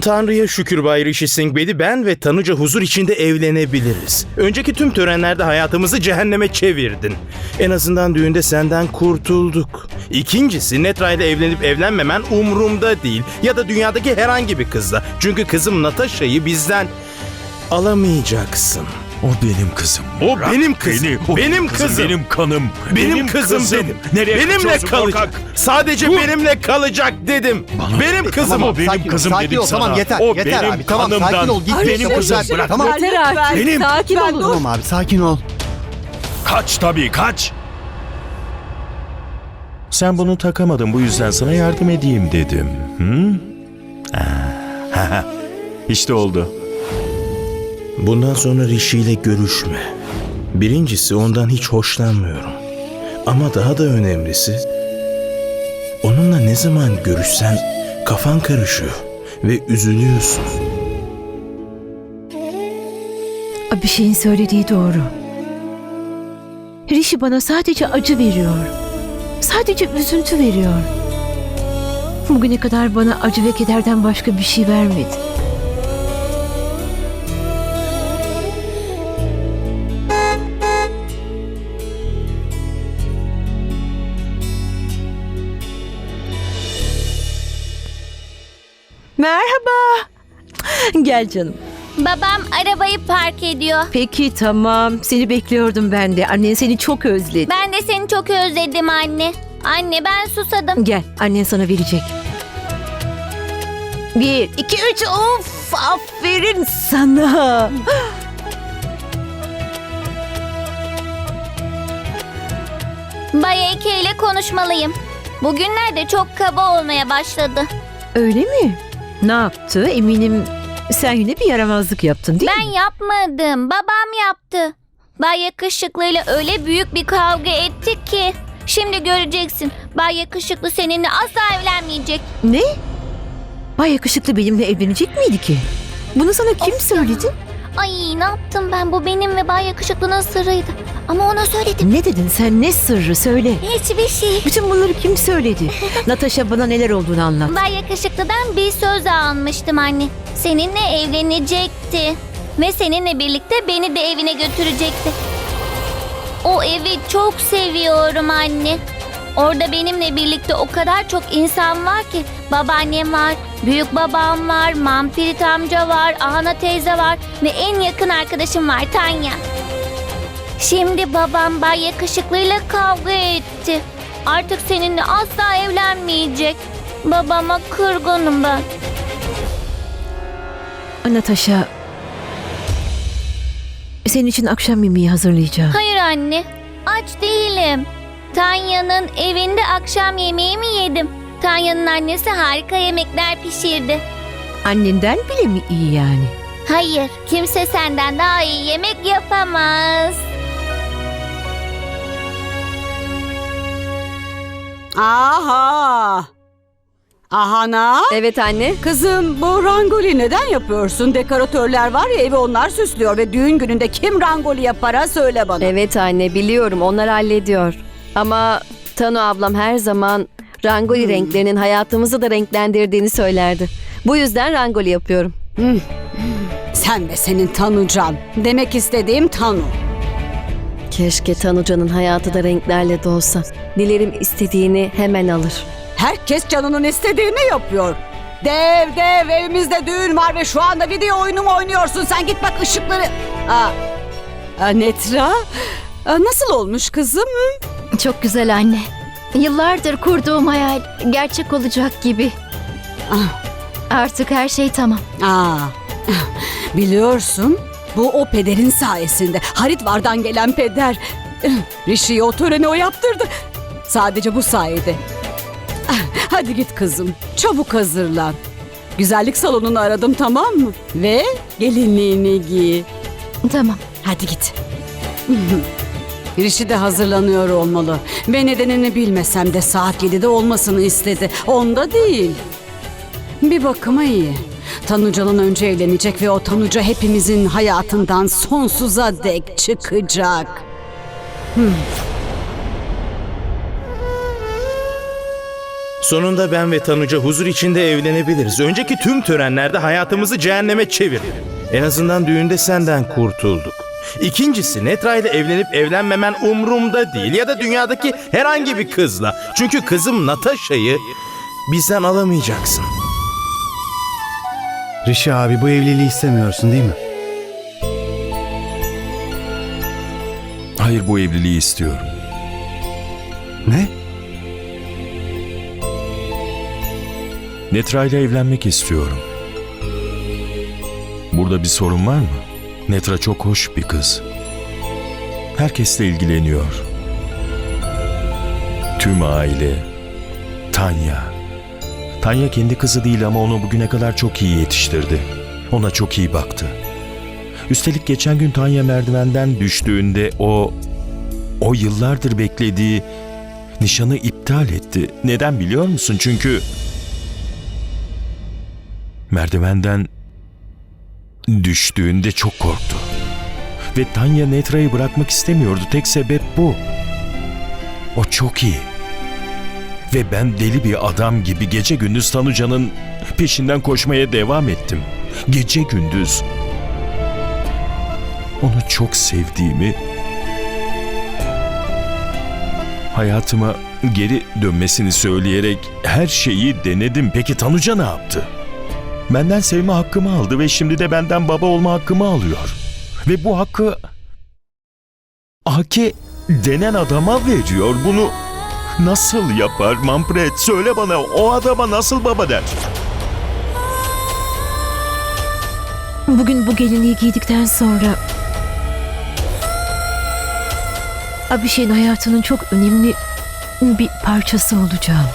Tanrı'ya şükür Bay Rishi Singh Bedi ben ve Tanuca huzur içinde evlenebiliriz. Önceki tüm törenlerde hayatımızı cehenneme çevirdin. En azından düğünde senden kurtulduk. İkincisi Netra ile evlenip evlenmemen umurumda değil. Ya da dünyadaki herhangi bir kızla. Çünkü kızım Natasha'yı bizden alamayacaksın. O benim kızım. O Bırak benim kızım. beni. O Benim kızım. Benim kanım. Benim, kızım, dedim. Nereye benimle kalacak. korkak? Sadece benimle kalacak dedim. Bana- benim kızım Tamam, o. benim sakin ol, kızım sakin dedim ol, sana. Tamam yeter O yeter benim abi tamam kanımdan. sakin ol git Benim git, kızım bırak. Tamam, Yeter artık. Benim. Sakin olun. tamam abi sakin ol. Kaç tabii kaç. Sen bunu takamadın bu yüzden sana yardım edeyim dedim. Hı? İşte oldu. Bundan sonra Rishi ile görüşme. Birincisi ondan hiç hoşlanmıyorum. Ama daha da önemlisi onunla ne zaman görüşsen kafan karışıyor ve üzülüyorsun. Bir şeyin söylediği doğru. Rishi bana sadece acı veriyor. Sadece üzüntü veriyor. Bugüne kadar bana acı ve kederden başka bir şey vermedi. Merhaba. Gel canım. Babam arabayı park ediyor. Peki tamam. Seni bekliyordum ben de. Annen seni çok özledi. Ben de seni çok özledim anne. Anne ben susadım. Gel annen sana verecek. Bir, iki, üç. Of aferin sana. Bay Eke ile konuşmalıyım. Bugünlerde çok kaba olmaya başladı. Öyle mi? Ne yaptı? Eminim sen yine bir yaramazlık yaptın değil Ben mi? yapmadım. Babam yaptı. Bay Yakışıklı ile öyle büyük bir kavga ettik ki. Şimdi göreceksin. Bay Yakışıklı seninle asla evlenmeyecek. Ne? Bay yakışıklı benimle evlenecek miydi ki? Bunu sana kim söyledi? Ay ne yaptım ben? Bu benim ve Bay Yakışıklı'nın sırrıydı. Ama ona söyledim. Ne dedin sen? Ne sırrı? Söyle. Hiçbir şey. Bütün bunları kim söyledi? Natasha bana neler olduğunu anlat. Bay Yakışıklı'dan bir söz almıştım anne. Seninle evlenecekti. Ve seninle birlikte beni de evine götürecekti. O evi çok seviyorum anne. Orada benimle birlikte o kadar çok insan var ki. Babaannem var, büyük babam var, Mampirit amca var, Ahana teyze var ve en yakın arkadaşım var Tanya. Şimdi babam Bay Yakışıklı'yla kavga etti. Artık seninle asla evlenmeyecek. Babama kırgınım ben. Natasha senin için akşam yemeği hazırlayacağım. Hayır anne, aç değilim. Tanya'nın evinde akşam yemeğimi yedim. Tanya'nın annesi harika yemekler pişirdi. Annenden bile mi iyi yani? Hayır, kimse senden daha iyi yemek yapamaz. Aha! Ahana! Evet anne. Kızım bu rangoli neden yapıyorsun? Dekoratörler var ya evi onlar süslüyor ve düğün gününde kim rangoli yapara söyle bana. Evet anne biliyorum onlar hallediyor. Ama Tanu ablam her zaman rangoli renklerinin hayatımızı da renklendirdiğini söylerdi. Bu yüzden rangoli yapıyorum. Sen ve senin Tanucan. Demek istediğim Tanu. Keşke Tanucan'ın hayatı da renklerle dolsa. Dilerim istediğini hemen alır. Herkes canının istediğini yapıyor. Dev dev evimizde düğün var ve şu anda video oyunu mu oynuyorsun? Sen git bak ışıkları. Aa, Netra nasıl olmuş kızım? Çok güzel anne. Yıllardır kurduğum hayal gerçek olacak gibi. Ah. Artık her şey tamam. Aa, biliyorsun bu o pederin sayesinde. Haritvar'dan gelen peder. Rishi'ye o töreni o yaptırdı. Sadece bu sayede. Ah, Hadi git kızım. Çabuk hazırlan. Güzellik salonunu aradım tamam mı? Ve gelinliğini giy. Tamam. Hadi git. Rishi de hazırlanıyor olmalı. Ve nedenini bilmesem de saat 7'de olmasını istedi. Onda değil. Bir bakıma iyi. Tanuca'nın önce evlenecek ve o Tanuca hepimizin hayatından sonsuza dek çıkacak. Hmm. Sonunda ben ve Tanuca huzur içinde evlenebiliriz. Önceki tüm törenlerde hayatımızı cehenneme çevirdin. En azından düğünde senden kurtulduk. İkincisi Netra ile evlenip evlenmemen umurumda değil ya da dünyadaki herhangi bir kızla. Çünkü kızım Natasha'yı bizden alamayacaksın. Rişi abi bu evliliği istemiyorsun değil mi? Hayır bu evliliği istiyorum. Ne? Netra ile evlenmek istiyorum. Burada bir sorun var mı? Netra çok hoş bir kız. Herkesle ilgileniyor. Tüm aile. Tanya. Tanya kendi kızı değil ama onu bugüne kadar çok iyi yetiştirdi. Ona çok iyi baktı. Üstelik geçen gün Tanya merdivenden düştüğünde o o yıllardır beklediği nişanı iptal etti. Neden biliyor musun? Çünkü merdivenden düştüğünde çok korktu. Ve Tanya Netra'yı bırakmak istemiyordu. Tek sebep bu. O çok iyi. Ve ben deli bir adam gibi gece gündüz Tanuca'nın peşinden koşmaya devam ettim. Gece gündüz. Onu çok sevdiğimi, hayatıma geri dönmesini söyleyerek her şeyi denedim. Peki Tanuca ne yaptı? Benden sevme hakkımı aldı ve şimdi de benden baba olma hakkımı alıyor. Ve bu hakkı Ake denen adama veriyor. Bunu nasıl yapar Manfred? Söyle bana o adama nasıl baba der? Bugün bu gelinliği giydikten sonra Abişek'in hayatının çok önemli bir parçası olacağım.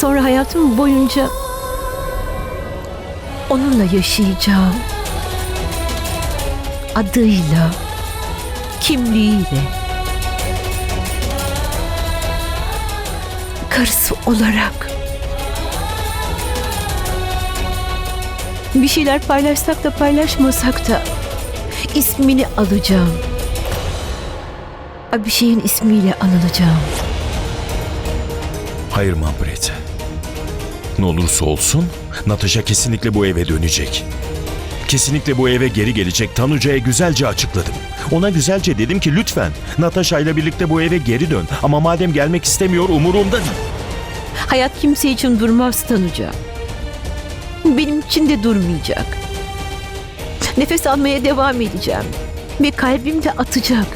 Sonra hayatım boyunca onunla yaşayacağım. Adıyla, kimliğiyle, karısı olarak. Bir şeyler paylaşsak da paylaşmasak da ismini alacağım. Abişek'in ismiyle anılacağım. Hayır Manfred. Ne olursa olsun Natasha kesinlikle bu eve dönecek. Kesinlikle bu eve geri gelecek. Tanuca'ya güzelce açıkladım. Ona güzelce dedim ki lütfen Natasha ile birlikte bu eve geri dön. Ama madem gelmek istemiyor umurumda değil. Hayat kimse için durmaz Tanuca. Benim için de durmayacak. Nefes almaya devam edeceğim. Ve kalbim de atacak.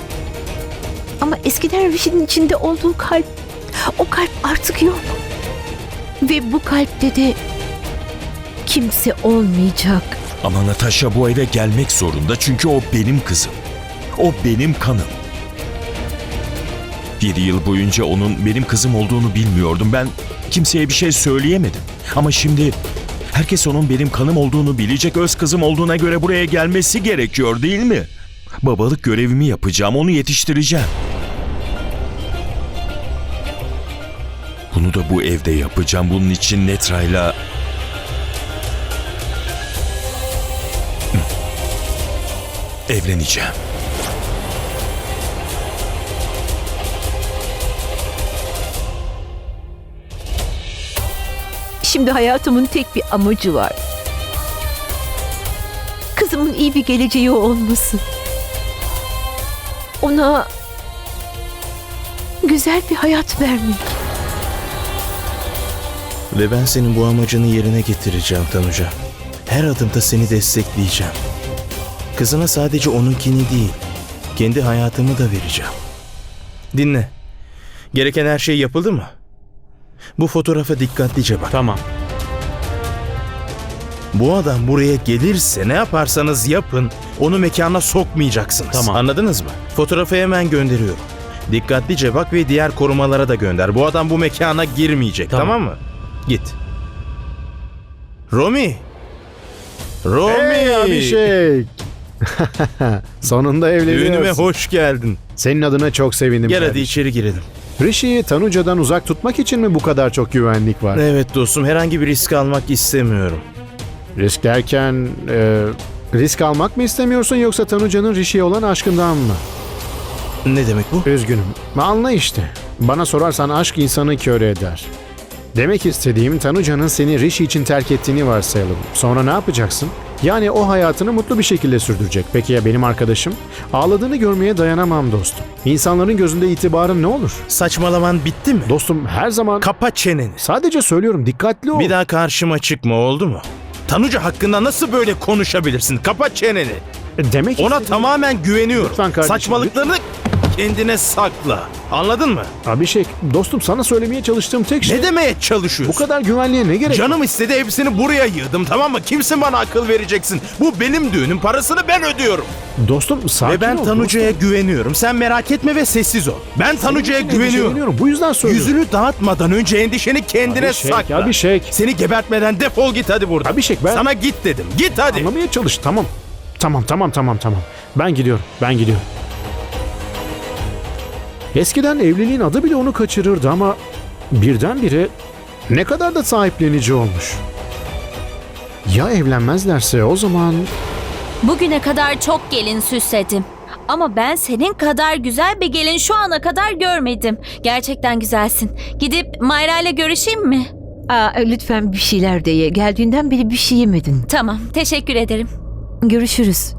Ama eskiden Rişi'nin içinde olduğu kalp, o kalp artık yok. Ve bu kalpte de kimse olmayacak. Ama Natasha bu eve gelmek zorunda çünkü o benim kızım. O benim kanım. Yedi yıl boyunca onun benim kızım olduğunu bilmiyordum. Ben kimseye bir şey söyleyemedim. Ama şimdi herkes onun benim kanım olduğunu bilecek öz kızım olduğuna göre buraya gelmesi gerekiyor değil mi? Babalık görevimi yapacağım, onu yetiştireceğim. Bunu da bu evde yapacağım. Bunun için Netra'yla evleneceğim. Şimdi hayatımın tek bir amacı var. Kızımın iyi bir geleceği olması. Ona güzel bir hayat vermek. Ve ben senin bu amacını yerine getireceğim Tanuca. Her adımda seni destekleyeceğim. Kızına sadece onunkini değil, kendi hayatımı da vereceğim. Dinle. Gereken her şey yapıldı mı? Bu fotoğrafa dikkatlice bak. Tamam. Bu adam buraya gelirse ne yaparsanız yapın onu mekana sokmayacaksınız. Tamam. Anladınız mı? Fotoğrafı hemen gönderiyorum. Dikkatlice bak ve diğer korumalara da gönder. Bu adam bu mekana girmeyecek tamam, Tamam. mı? Git. Romi. Romi. Hey Abişek. Sonunda evleniyorsun. Düğünüme hoş geldin. Senin adına çok sevindim. Gel hadi kardeşim. içeri girelim. Rishi'yi Tanuca'dan uzak tutmak için mi bu kadar çok güvenlik var? Evet dostum herhangi bir risk almak istemiyorum. Risk derken e, risk almak mı istemiyorsun yoksa Tanuca'nın Rishi'ye olan aşkından mı? Ne demek bu? Üzgünüm. Anla işte. Bana sorarsan aşk insanı kör eder. Demek istediğim Tanuca'nın seni Rishi için terk ettiğini varsayalım. Sonra ne yapacaksın? Yani o hayatını mutlu bir şekilde sürdürecek. Peki ya benim arkadaşım? Ağladığını görmeye dayanamam dostum. İnsanların gözünde itibarın ne olur? Saçmalaman bitti mi? Dostum her zaman... Kapa çeneni. Sadece söylüyorum dikkatli ol. Bir daha karşıma çıkma oldu mu? Tanuca hakkında nasıl böyle konuşabilirsin? Kapa çeneni. Demek Ona istediğim- tamamen güveniyorum. Lütfen kardeşim, Saçmalıklarını kendine sakla. Anladın mı? Abişek, dostum sana söylemeye çalıştığım tek şey... Ne demeye Bu çalışıyorsun? kadar güvenliğe ne gerek? Canım istedi hepsini buraya yığdım tamam mı? Kimsin bana akıl vereceksin? Bu benim düğünüm parasını ben ödüyorum. Dostum sakin ve ben ol. Tanuca'ya güveniyorum. Sen merak etme ve sessiz ol. Ben Tanuca'ya güveniyorum. endişeleniyorum. Bu yüzden söylüyorum. Yüzünü dağıtmadan önce endişeni kendine Abişek, sakla. Abişek. Seni gebertmeden defol git hadi buradan. Abişek, ben- Sana git dedim. Git hadi. Anlamaya çalış. Tamam. Tamam tamam tamam tamam. Ben gidiyorum. Ben gidiyorum. Eskiden evliliğin adı bile onu kaçırırdı ama birdenbire ne kadar da sahiplenici olmuş. Ya evlenmezlerse o zaman Bugüne kadar çok gelin süsledim. Ama ben senin kadar güzel bir gelin şu ana kadar görmedim. Gerçekten güzelsin. Gidip Mayra ile görüşeyim mi? Aa, lütfen bir şeyler de ye. Geldiğinden beri bir şey yemedin. Tamam, teşekkür ederim. Görüşürüz.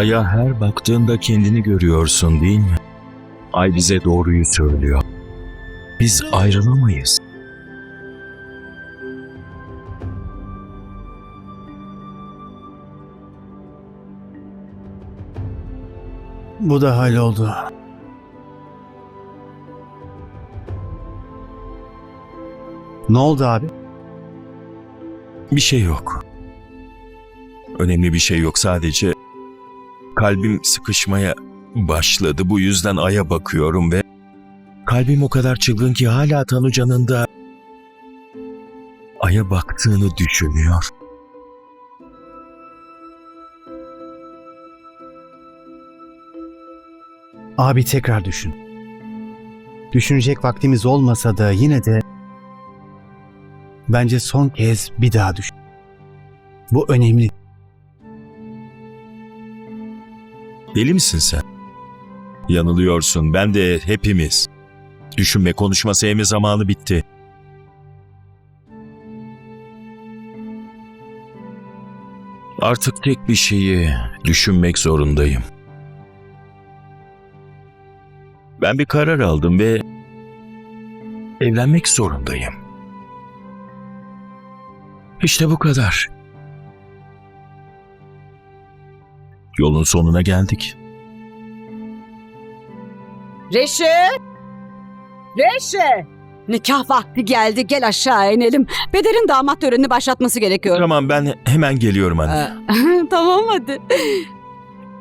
Ay'a her baktığında kendini görüyorsun değil mi? Ay bize doğruyu söylüyor. Biz ayrılamayız. Bu da halloldu. Ne oldu abi? Bir şey yok. Önemli bir şey yok sadece kalbim sıkışmaya başladı. Bu yüzden Ay'a bakıyorum ve kalbim o kadar çılgın ki hala Tanuca'nın da Ay'a baktığını düşünüyor. Abi tekrar düşün. Düşünecek vaktimiz olmasa da yine de bence son kez bir daha düşün. Bu önemli. Deli misin sen? Yanılıyorsun. Ben de hepimiz. Düşünme konuşma sevme zamanı bitti. Artık tek bir şeyi düşünmek zorundayım. Ben bir karar aldım ve evlenmek zorundayım. İşte bu kadar. Yolun sonuna geldik. Reşe! Reşe! Nikah vakti geldi. Gel aşağı inelim. Pederin damat törenini başlatması gerekiyor. Tamam ben hemen geliyorum anne. Ee, tamam hadi.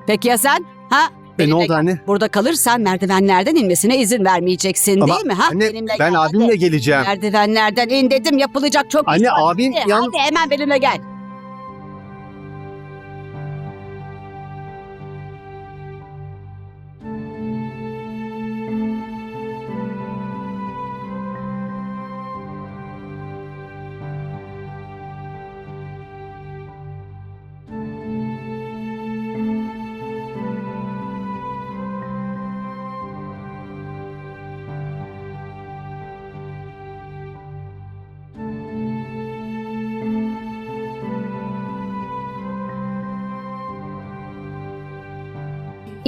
Peki ya sen? Ha? E ne oldu anne? Burada kalırsan merdivenlerden inmesine izin vermeyeceksin Ama değil mi? Ha? anne Benimle ben gel, abimle hadi. geleceğim. Merdivenlerden in dedim yapılacak çok iş Anne, var. abim Hadi, yan- hadi hemen benimle gel.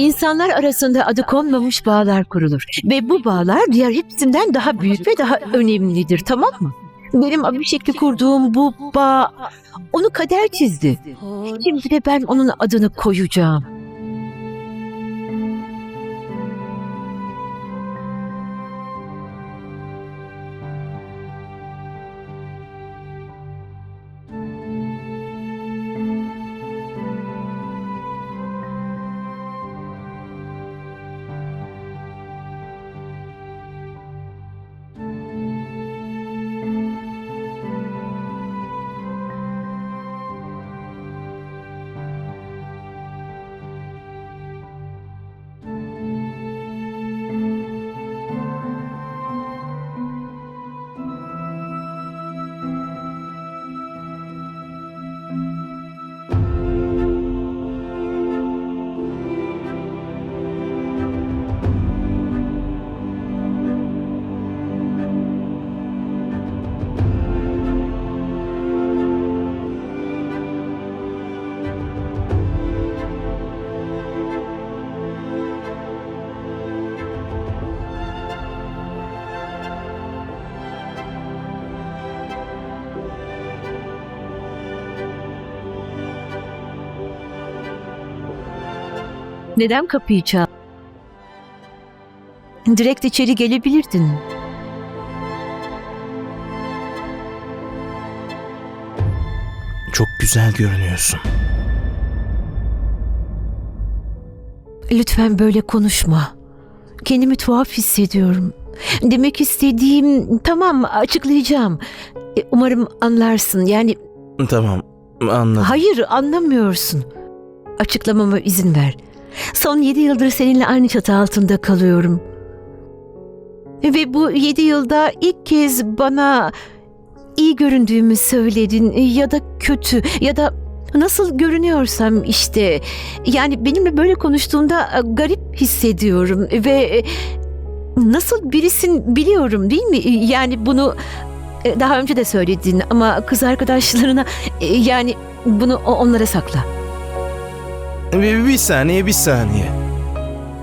İnsanlar arasında adı konmamış bağlar kurulur. Ve bu bağlar diğer hepsinden daha büyük ve daha önemlidir tamam mı? Benim Abhishek'le kurduğum bu bağ onu kader çizdi. Şimdi de ben onun adını koyacağım. Neden kapıyı çal? Direkt içeri gelebilirdin. Çok güzel görünüyorsun. Lütfen böyle konuşma. Kendimi tuhaf hissediyorum. Demek istediğim tamam açıklayacağım. E, Umarım anlarsın. Yani Tamam, anladım. hayır anlamıyorsun. Açıklamama izin ver. Son yedi yıldır seninle aynı çatı altında kalıyorum. Ve bu yedi yılda ilk kez bana iyi göründüğümü söyledin ya da kötü ya da nasıl görünüyorsam işte. Yani benimle böyle konuştuğunda e, garip hissediyorum ve e, nasıl birisin biliyorum değil mi? Yani bunu e, daha önce de söyledin ama kız arkadaşlarına yani bunu onlara sakla. Bir, bir saniye, bir saniye.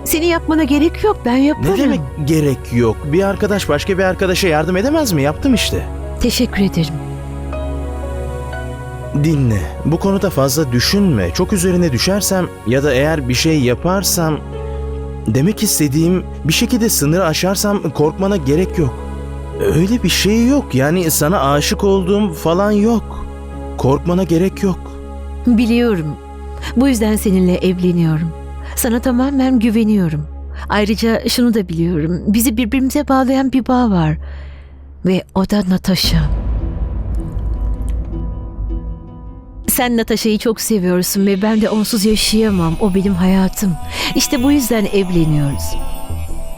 Seni yapmana gerek yok ben yaparım. Ne demek gerek yok? Bir arkadaş başka bir arkadaşa yardım edemez mi? Yaptım işte. Teşekkür ederim. Dinle. Bu konuda fazla düşünme. Çok üzerine düşersem ya da eğer bir şey yaparsam demek istediğim bir şekilde sınırı aşarsam korkmana gerek yok. Öyle bir şey yok. Yani sana aşık olduğum falan yok. Korkmana gerek yok. Biliyorum. Bu yüzden seninle evleniyorum. Sana tamamen güveniyorum. Ayrıca şunu da biliyorum. Bizi birbirimize bağlayan bir bağ var. Ve o da Natasha. Sen Natasha'yı çok seviyorsun ve ben de onsuz yaşayamam. O benim hayatım. İşte bu yüzden evleniyoruz.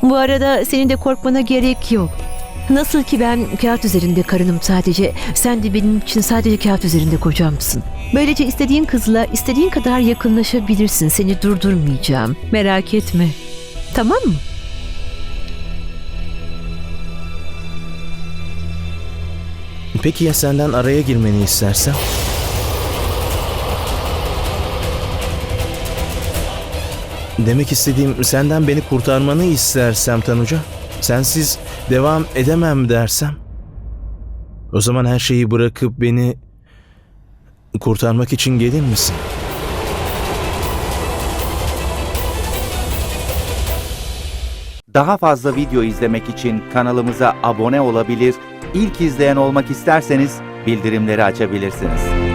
Bu arada senin de korkmana gerek yok. Nasıl ki ben kağıt üzerinde karınım sadece, sen de benim için sadece kağıt üzerinde kocamsın. Böylece istediğin kızla istediğin kadar yakınlaşabilirsin. Seni durdurmayacağım. Merak etme. Tamam mı? Peki ya senden araya girmeni istersem? Demek istediğim senden beni kurtarmanı istersem Tanuca. Sensiz devam edemem dersem. O zaman her şeyi bırakıp beni kurtarmak için gelir misin? Daha fazla video izlemek için kanalımıza abone olabilir, ilk izleyen olmak isterseniz bildirimleri açabilirsiniz.